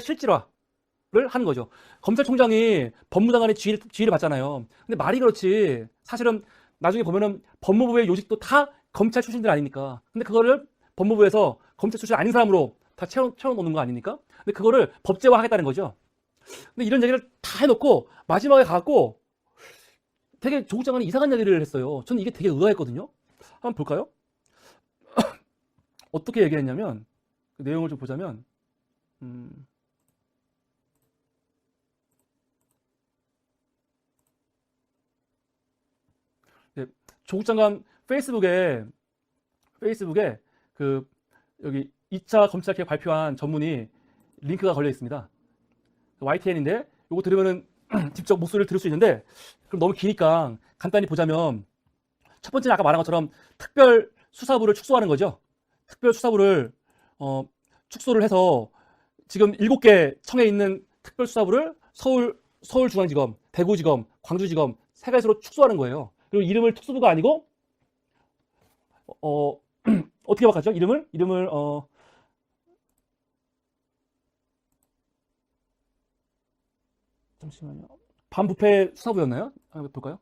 실질화를 하는 거죠. 검찰총장이 법무장관의 지휘를, 지휘를 받잖아요. 근데 말이 그렇지 사실은 나중에 보면은 법무부의 요직도 다 검찰 출신들 아닙니까? 근데 그거를 법무부에서 검찰 출신 아닌 사람으로 다 채워, 채워놓는 거 아닙니까? 근데 그거를 법제화 하겠다는 거죠. 근데 이런 얘기를 다 해놓고 마지막에 가갖고 되게 조국 장관이 이상한 얘기를 했어요. 저는 이게 되게 의아했거든요. 한번 볼까요? 어떻게 얘기했냐면 그 내용을 좀 보자면 음, 네, 조국 장관 페이스북에 페이스북에 그 여기 2차 검찰개혁 발표한 전문이 링크가 걸려 있습니다. YTN인데 이거 들으면은 직접 목소리를 들을 수 있는데 그럼 너무 기니까 간단히 보자면 첫 번째는 아까 말한 것처럼 특별 수사부를 축소하는 거죠. 특별 수사부를 어, 축소를 해서 지금 7개 청에 있는 특별 수사부를 서울 서울중앙지검, 대구지검, 광주지검 세 가지로 축소하는 거예요. 그리고 이름을 특수부가 아니고 어 어떻게 바꿨죠? 이름을 이름을 어 잠시만요. 반부패 수사부였나요? 한번 볼까요?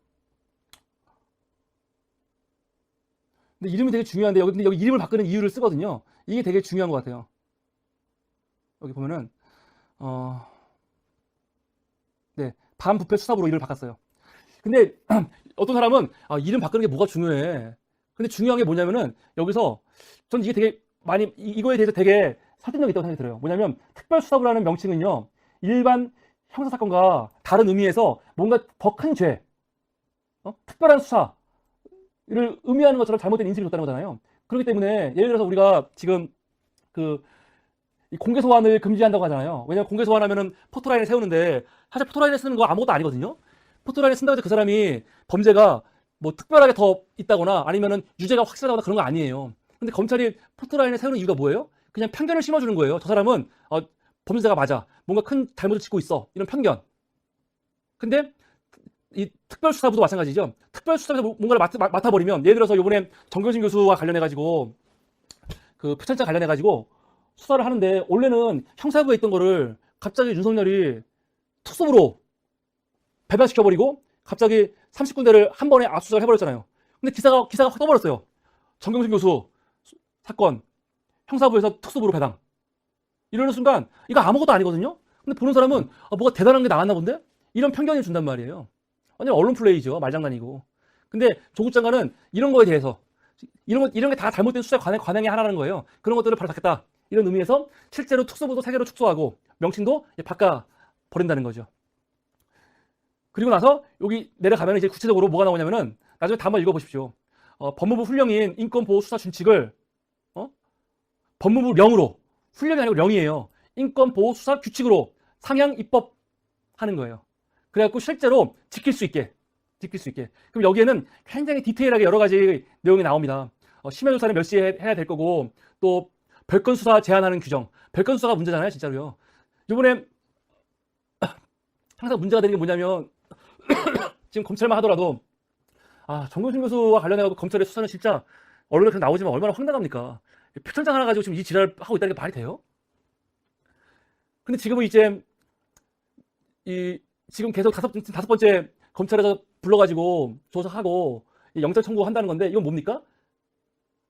근데 이름이 되게 중요한데 여기 근데 여기 이름을 바꾸는 이유를 쓰거든요. 이게 되게 중요한 것 같아요. 여기 보면은 어 네, 반부패 수사부로 이름을 바꿨어요. 근데 어떤 사람은 아, 이름 바꾸는 게 뭐가 중요해. 근데 중요한 게 뭐냐면은 여기서 전 이게 되게 많이 이- 이거에 대해서 되게 설득력 있다고 생각이 들어요. 뭐냐면 특별수사부라는 명칭은요 일반 형사사건과 다른 의미에서 뭔가 더 큰 죄, 어? 특별한 수사를 의미하는 것처럼 잘못된 인식이 줬다는 거잖아요. 그렇기 때문에 예를 들어서 우리가 지금 그이 공개 소환을 금지한다고 하잖아요. 왜냐면 공개 소환하면은 포토라인을 세우는데 사실 포토라인을 쓰는 거 아무것도 아니거든요. 포토라인을 쓴다고 해서 그 사람이 범죄가 뭐 특별하게 더 있다거나 아니면은 유죄가 확실하다거나 그런 거 아니에요. 근데 검찰이 포토라인을 세우는 이유가 뭐예요? 그냥 편견을 심어주는 거예요. 저 사람은 어, 범죄자가 맞아. 뭔가 큰 잘못을 짓고 있어. 이런 편견. 근데 이 특별수사부도 마찬가지죠. 특별수사에서 뭔가를 맡, 맡- 맡아버리면 예를 들어서 이번에 정경심 교수와 관련해가지고 그 표창장 관련해가지고 수사를 하는데 원래는 형사부에 있던 거를 갑자기 윤석열이 특수부로 배반시켜버리고 갑자기 30군데를 한 번에 압수수색을 해버렸잖아요. 근데 기사가 기사가 확 떠버렸어요. 정경심 교수 수- 사건 형사부에서 특수부로 배당. 이러는 순간 이거 아무것도 아니거든요. 근데 보는 사람은 아, 뭐가 대단한 게 나왔나 본데 이런 편견을 준단 말이에요. 완전 언론 플레이죠 말장난이고. 근데 조국 장관은 이런 거에 대해서 이런 거 이런 게 다 잘못된 수사 관행 관행의 하나라는 거예요. 그런 것들을 바로 닫겠다. 이런 의미에서 실제로 특수부도 세 개로 축소하고 명칭도 바꿔 버린다는 거죠. 그리고 나서 여기 내려가면 이제 구체적으로 뭐가 나오냐면은 나중에 다 한번 읽어보십시오. 어, 법무부 훈령인 인권보호수사 준칙을 어? 법무부 령으로 훈령이 아니고 령이에요. 인권보호수사 규칙으로 상향 입법 하는 거예요. 그래갖고 실제로 지킬 수 있게 지킬 수 있게. 그럼 여기에는 굉장히 디테일하게 여러 가지 내용이 나옵니다. 어, 심야 조사는 몇 시에 해야 될 거고 또 별건 수사 제한하는 규정. 별건 수사가 문제잖아요, 진짜로요. 이번에 항상 문제가 되는 게 뭐냐면 지금 검찰만 하더라도 아 정경심 교수와 관련해서 검찰의 수사는 진짜 언론에 그냥 나오지만 얼마나 황당합니까? 표창장 하나 가지고 지금 이 지랄 하고 있다는 게 말이 돼요? 근데 지금은 이제 이 지금 계속 다섯 다섯 번째 검찰에서 불러가지고 조사하고 이 영장 청구한다는 건데 이건 뭡니까?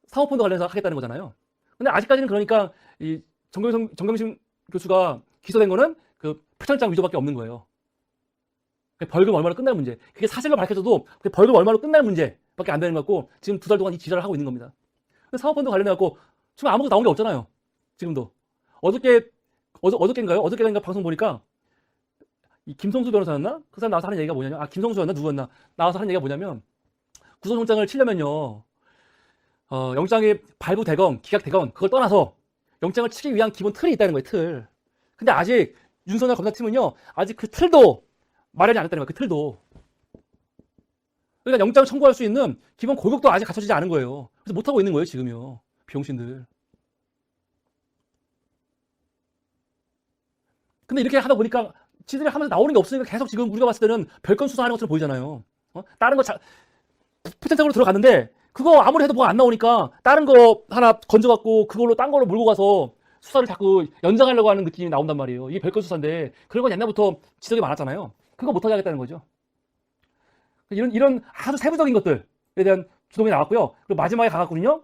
사모펀드 관련해서 하겠다는 거잖아요. 근데 아직까지는 그러니까 이 정경심, 정경심 교수가 기소된 거는 그 표창장 위조밖에 없는 거예요. 벌금 얼마로 끝날 문제. 그게 사실로 밝혀져도 벌금 얼마로 끝날 문제밖에 안 되는 것 같고 지금 두 달 동안 이 지랄을 하고 있는 겁니다. 사모펀드 관련해 갖고 지금 아무것도 나온 게 없잖아요. 지금도. 어저께, 어저, 어저께인가요? 어저께인가 방송 보니까 이 김성수 변호사였나? 그 사람 나와서 하는 얘기가 뭐냐면, 아, 김성수였나? 누구였나? 나와서 하는 얘기가 뭐냐면, 구속영장을 치려면요, 어, 영장이 발부되건, 기각되건, 그걸 떠나서, 영장을 치기 위한 기본 틀이 있다는 거예요, 틀. 근데 아직, 윤석열 검사팀은요, 아직 그 틀도 마련이 안 했다는 거예요, 그 틀도. 그러니까 영장 청구할 수 있는 기본 고격도 아직 갖춰지지 않은 거예요. 그래서 못하고 있는 거예요, 지금요. 비용신들. 근데 이렇게 하다 보니까 지들이 하면서 나오는 게 없으니까 계속 지금 우리가 봤을 때는 별건 수사하는 것처럼 보이잖아요. 어? 다른 거 자, 표창장으로 들어갔는데 그거 아무리 해도 뭐가 안 나오니까 다른 거 하나 건져갖고 그걸로 딴 걸로 몰고 가서 수사를 자꾸 연장하려고 하는 느낌이 나온단 말이에요. 이게 별건 수사인데 그런 건 옛날부터 지적이 많았잖아요. 그거 못하게 하겠다는 거죠. 이런 이런 아주 세부적인 것들에 대한 주동이 나왔고요. 그리고 마지막에 가갖고는요.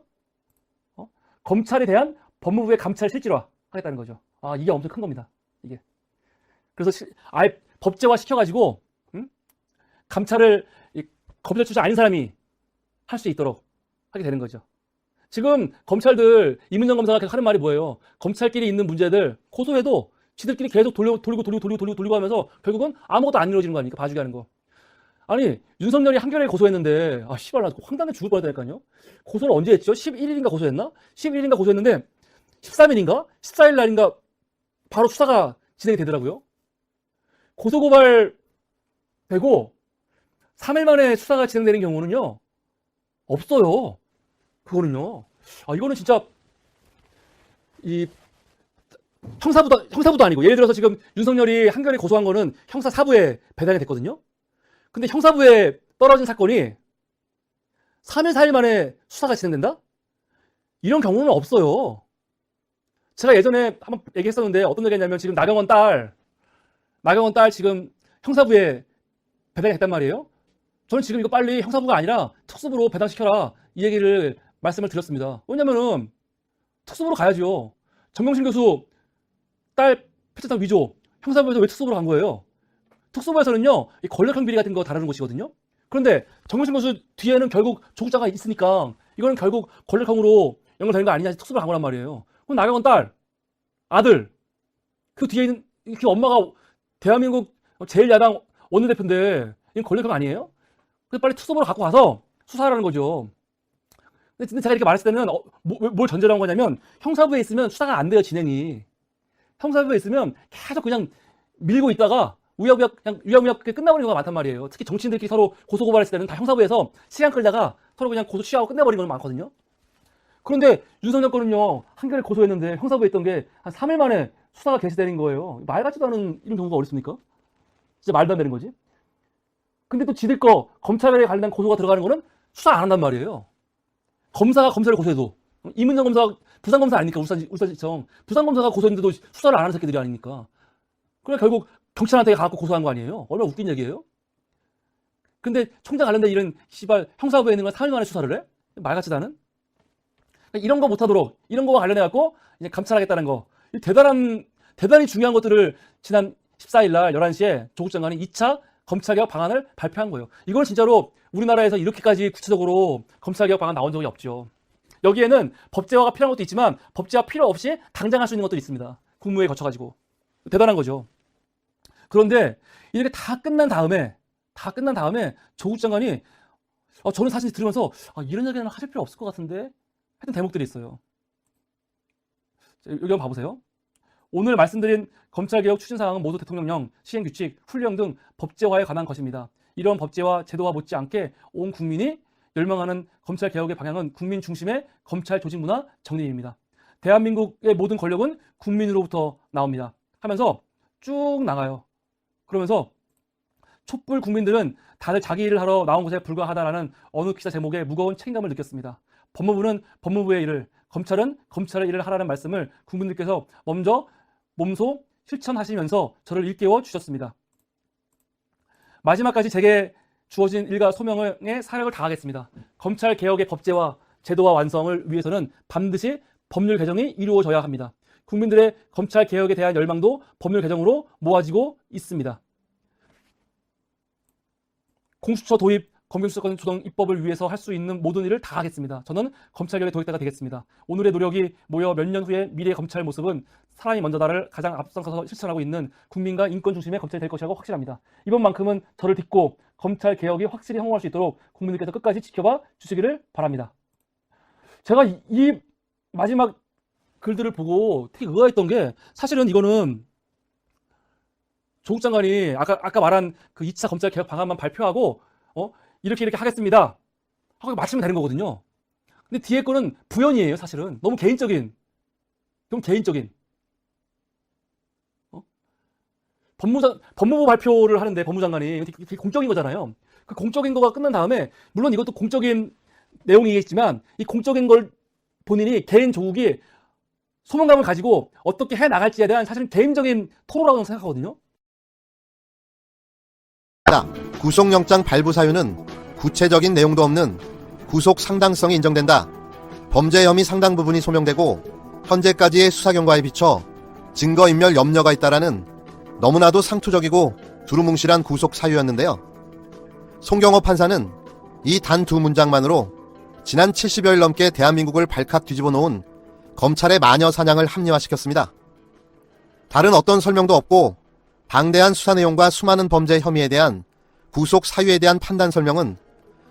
어? 검찰에 대한 법무부의 감찰 실질화 하겠다는 거죠. 아 이게 엄청 큰 겁니다. 이게 그래서 시- 아예 법제화 시켜가지고 음? 감찰을 이 검찰 출신 아닌 사람이 할 수 있도록 하게 되는 거죠. 지금 검찰들 이문정 검사가 계속 하는 말이 뭐예요? 검찰끼리 있는 문제들 고소해도 지들끼리 계속 돌려, 돌리고 돌리고 돌리고 돌리고 돌리고 하면서 결국은 아무것도 안 이루어지는 거 아닙니까? 봐주게 하는 거. 아니 윤석열이 한겨레 고소했는데 아 씨발 나 황당해 죽을 뻔했다니까요. 고소를 언제 했죠? 11일인가 고소했나? 11일인가 고소했는데 13일인가? 14일 날인가 바로 수사가 진행이 되더라고요. 고소 고발 되고 3일 만에 수사가 진행되는 경우는요. 없어요. 그거는요. 아, 이거는 진짜 이 형사부도 형사부도 아니고 예를 들어서 지금 윤석열이 한겨레 고소한 거는 형사 사부에 배당이 됐거든요. 근데 형사부에 떨어진 사건이 3일 4일 만에 수사가 진행된다? 이런 경우는 없어요. 제가 예전에 한번 얘기했었는데 어떤 얘기했냐면 지금 나경원 딸 나경원 딸 지금 형사부에 배당이 됐단 말이에요. 저는 지금 이거 빨리 형사부가 아니라 특수부로 배당시켜라 이 얘기를 말씀을 드렸습니다. 왜냐면은 특수부로 가야죠. 정경심 교수 딸 표창장 위조 형사부에서 왜 특수부로 간 거예요? 특수부에서는요 이 권력형 비리 같은 거 다루는 곳이거든요. 그런데 정경심 교수 뒤에는 결국 조국자가 있으니까 이거는 결국 권력형으로 연결되는 거 아니냐 특수부로 간 거란 말이에요. 그럼 나경원 딸 아들 그 뒤에 있는 그 엄마가 대한민국 제일 야당 원내대표인데 이건 권력형 아니에요? 그래서 빨리 특수부로 갖고 가서 수사하라는 거죠. 근데 제가 이렇게 말했을 때는 어, 뭐- 뭘 전제로 한 거냐면 형사부에 있으면 수사가 안 돼요 진행이. 형사부에 있으면 계속 그냥 밀고 있다가 우여우여 그냥 우여우여 끝나버리는 경우가 많단 말이에요. 특히 정치인들끼리 서로 고소 고발했을 때는 다 형사부에서 시간 끌다가 서로 그냥 고소 취하고 끝내버리는 경우가 많거든요. 그런데 윤석열 거는요 한겨레 고소했는데 형사부에 있던 게 한 3일 만에 수사가 개시되는 거예요. 말 같지도 않은 이런 경우가 어디 있습니까? 진짜 말도 안 되는 거지. 근데 또 지들 거 검찰에 관련된 고소가 들어가는 거는 수사 안 한단 말이에요. 검사가 검사를 고소해도 이문정 검사 부산 검사 아닙니까 울산 울산지청 부산 검사가 고소했는데도 수사를 안 하는 새끼들이 아닙니까? 그래 결국 경찰한테 가갖고 고소한 거 아니에요? 얼마나 웃긴 얘기예요? 근데 총장 관련된 이런 씨발 형사부에 있는 걸 3일 만에 수사를 해? 말 같지도 않은? 그러니까 이런 거 못하도록 이런 거와 관련해 갖고 이제 감찰하겠다는 거 이 대단한 대단히 중요한 것들을 지난 14일 날 11시에 조국 장관이 2차 검찰개혁 방안을 발표한 거예요. 이건 진짜로 우리나라에서 이렇게까지 구체적으로 검찰개혁 방안 나온 적이 없죠. 여기에는 법제화가 필요한 것도 있지만 법제화 필요 없이 당장 할 수 있는 것들이 있습니다. 국무회의 거쳐가지고. 대단한 거죠. 그런데 이렇게 다 끝난 다음에, 다 끝난 다음에 조국 장관이 어, 저는 사실 들으면서 아, 이런 얘기는 하실 필요 없을 것 같은데 하여튼 대목들이 있어요. 자, 여기 한번 봐보세요. 오늘 말씀드린 검찰개혁 추진 사항은 모두 대통령령, 시행규칙, 훈령 등 법제화에 관한 것입니다. 이런 법제화 제도와 못지않게 온 국민이 열망하는 검찰 개혁의 방향은 국민 중심의 검찰 조직 문화 정립입니다. 대한민국의 모든 권력은 국민으로부터 나옵니다. 하면서 쭉 나가요. 그러면서 촛불 국민들은 다들 자기 일을 하러 나온 것에 불과하다라는 어느 기사 제목에 무거운 책임감을 느꼈습니다. 법무부는 법무부의 일을, 검찰은 검찰의 일을 하라는 말씀을 국민들께서 먼저 몸소 실천하시면서 저를 일깨워 주셨습니다. 마지막까지 제게 주어진 일과 소명에 사력을 다하겠습니다. 검찰 개혁의 법제화, 제도화 완성을 위해서는 반드시 법률 개정이 이루어져야 합니다. 국민들의 검찰 개혁에 대한 열망도 법률 개정으로 모아지고 있습니다. 공수처 도입, 검경 수사권 조정 입법을 위해서 할 수 있는 모든 일을 다 하겠습니다. 저는 검찰개혁의 도입자가 되겠습니다. 오늘의 노력이 모여 몇 년 후의 미래 검찰 모습은 사람이 먼저다를 가장 앞서서 실천하고 있는 국민과 인권 중심의 검찰이 될 것이라고 확실합니다. 이번만큼은 저를 딛고 검찰 개혁이 확실히 성공할 수 있도록 국민들께서 끝까지 지켜봐 주시기를 바랍니다. 제가 이, 이 마지막 글들을 보고 되게 의아했던 게 사실은 이거는 조국 장관이 아까 아까 말한 그 2차 검찰 개혁 방안만 발표하고 어 이렇게 이렇게 하겠습니다 하고 마치면 되는 거거든요. 근데 뒤에 거는 부연이에요, 사실은. 너무 개인적인. 너무 개인적인. 어? 법무장, 법무부 발표를 하는데 법무장관이 되게, 공적인 거잖아요. 그 공적인 거가 끝난 다음에 물론 이것도 공적인 내용이겠지만 이 공적인 걸 본인이 개인 조국이 소명감을 가지고 어떻게 해 나갈지에 대한 사실은 개인적인 토로라고 생각하거든요. 구속영장 발부 사유는 구체적인 내용도 없는 구속 상당성이 인정된다. 범죄 혐의 상당 부분이 소명되고 현재까지의 수사 경과에 비춰 증거인멸 염려가 있다라는 너무나도 상투적이고 두루뭉실한 구속 사유였는데요. 송경호 판사는 이 단 두 문장만으로 지난 70여일 넘게 대한민국을 발칵 뒤집어 놓은 검찰의 마녀 사냥을 합리화시켰습니다. 다른 어떤 설명도 없고 방대한 수사 내용과 수많은 범죄 혐의에 대한 구속 사유에 대한 판단 설명은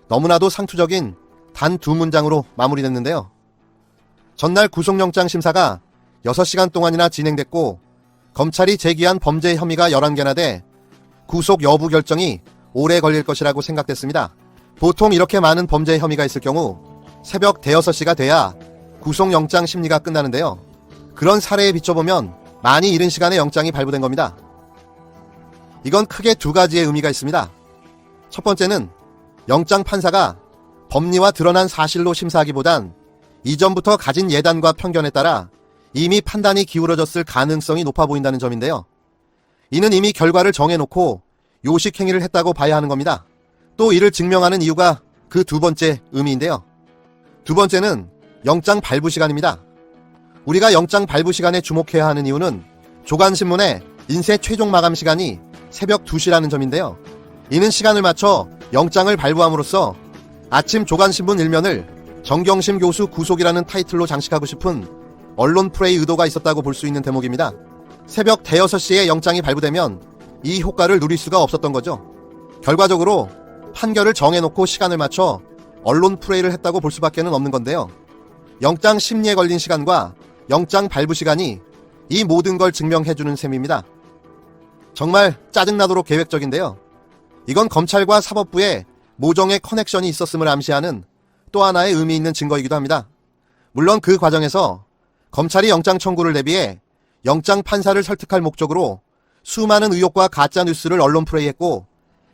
너무나도 상투적인 단 두 문장으로 마무리됐는데요. 전날 구속영장 심사가 6시간 동안이나 진행됐고 검찰이 제기한 범죄 혐의가 11개나 돼 구속 여부 결정이 오래 걸릴 것이라고 생각됐습니다. 보통 이렇게 많은 범죄 혐의가 있을 경우 새벽 대여섯 시가 돼야 구속영장 심리가 끝나는데요. 그런 사례에 비춰보면 많이 이른 시간에 영장이 발부된 겁니다. 이건 크게 두 가지의 의미가 있습니다. 첫 번째는 영장 판사가 법리와 드러난 사실로 심사하기보단 이전부터 가진 예단과 편견에 따라 이미 판단이 기울어졌을 가능성이 높아 보인다는 점인데요. 이는 이미 결과를 정해놓고 요식행위를 했다고 봐야 하는 겁니다. 또 이를 증명하는 이유가 그 두 번째 의미인데요. 두 번째는 영장 발부 시간입니다. 우리가 영장 발부 시간에 주목해야 하는 이유는 조간신문의 인쇄 최종 마감 시간이 새벽 2시라는 점인데요. 이는 시간을 맞춰 영장을 발부함으로써 아침 조간신문 일면을 정경심 교수 구속이라는 타이틀로 장식하고 싶은 언론 프레이 의도가 있었다고 볼 수 있는 대목입니다. 새벽 대여섯 시에 영장이 발부되면 이 효과를 누릴 수가 없었던 거죠. 결과적으로 판결을 정해놓고 시간을 맞춰 언론 프레이를 했다고 볼 수밖에 는 없는 건데요. 영장 심리에 걸린 시간과 영장 발부 시간이 이 모든 걸 증명해주는 셈입니다. 정말 짜증나도록 계획적인데요. 이건 검찰과 사법부에 모종의 커넥션이 있었음을 암시하는 또 하나의 의미 있는 증거이기도 합니다. 물론 그 과정에서 검찰이 영장 청구를 대비해 영장 판사를 설득할 목적으로 수많은 의혹과 가짜 뉴스를 언론 프레이했고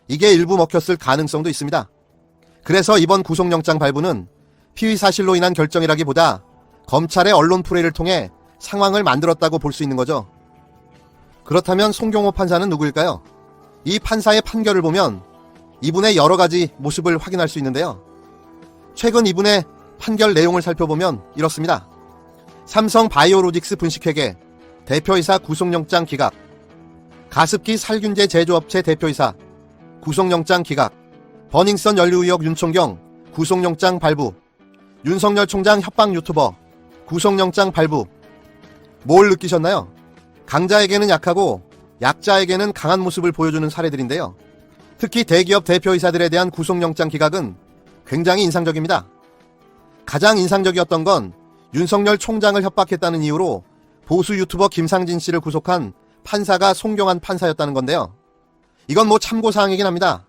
이게 일부 먹혔을 가능성도 있습니다. 그래서 이번 구속영장 발부는 피의 사실로 인한 결정이라기보다 검찰의 언론 프레이를 통해 상황을 만들었다고 볼 수 있는 거죠. 그렇다면 송경호 판사는 누구일까요? 이 판사의 판결을 보면 이분의 여러 가지 모습을 확인할 수 있는데요. 최근 이분의 판결 내용을 살펴보면 이렇습니다. 삼성 바이오로직스 분식회계 대표이사 구속영장 기각 가습기 살균제 제조업체 대표이사 구속영장 기각 버닝썬 연루 의혹 윤총경 구속영장 발부 윤석열 총장 협박 유튜버 구속영장 발부 뭘 느끼셨나요? 강자에게는 약하고 약자에게는 강한 모습을 보여주는 사례들인데요. 특히 대기업 대표이사들에 대한 구속영장 기각은 굉장히 인상적입니다. 가장 인상적이었던 건 윤석열 총장을 협박했다는 이유로 보수 유튜버 김상진 씨를 구속한 판사가 송경한 판사였다는 건데요. 이건 뭐 참고사항이긴 합니다.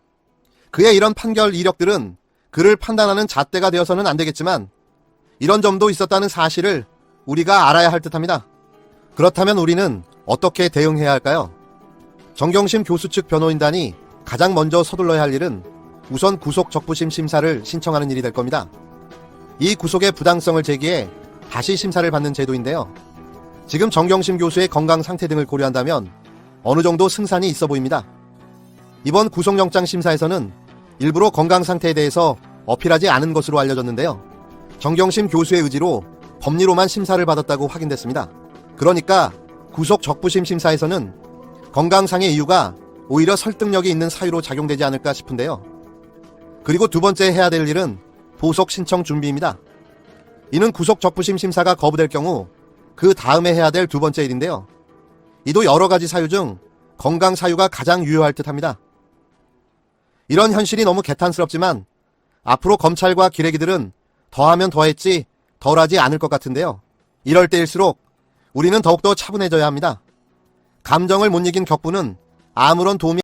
그의 이런 판결 이력들은 그를 판단하는 잣대가 되어서는 안 되겠지만 이런 점도 있었다는 사실을 우리가 알아야 할 듯합니다. 그렇다면 우리는 어떻게 대응해야 할까요? 정경심 교수 측 변호인단이 가장 먼저 서둘러야 할 일은 우선 구속 적부심 심사를 신청하는 일이 될 겁니다. 이 구속의 부당성을 제기해 다시 심사를 받는 제도인데요. 지금 정경심 교수의 건강 상태 등을 고려한다면 어느 정도 승산이 있어 보입니다. 이번 구속영장 심사에서는 일부러 건강 상태에 대해서 어필하지 않은 것으로 알려졌는데요. 정경심 교수의 의지로 법리로만 심사를 받았다고 확인됐습니다. 그러니까 구속 적부심 심사에서는 건강상의 이유가 오히려 설득력이 있는 사유로 작용되지 않을까 싶은데요. 그리고 두 번째 해야 될 일은 보석 신청 준비입니다. 이는 구속 적부심 심사가 거부될 경우 그 다음에 해야 될 두 번째 일인데요. 이도 여러 가지 사유 중 건강 사유가 가장 유효할 듯 합니다. 이런 현실이 너무 개탄스럽지만 앞으로 검찰과 기레기들은 더하면 더했지 덜하지 않을 것 같은데요. 이럴 때일수록 우리는 더욱더 차분해져야 합니다. 감정을 못 이긴 격부는 아무런 도움이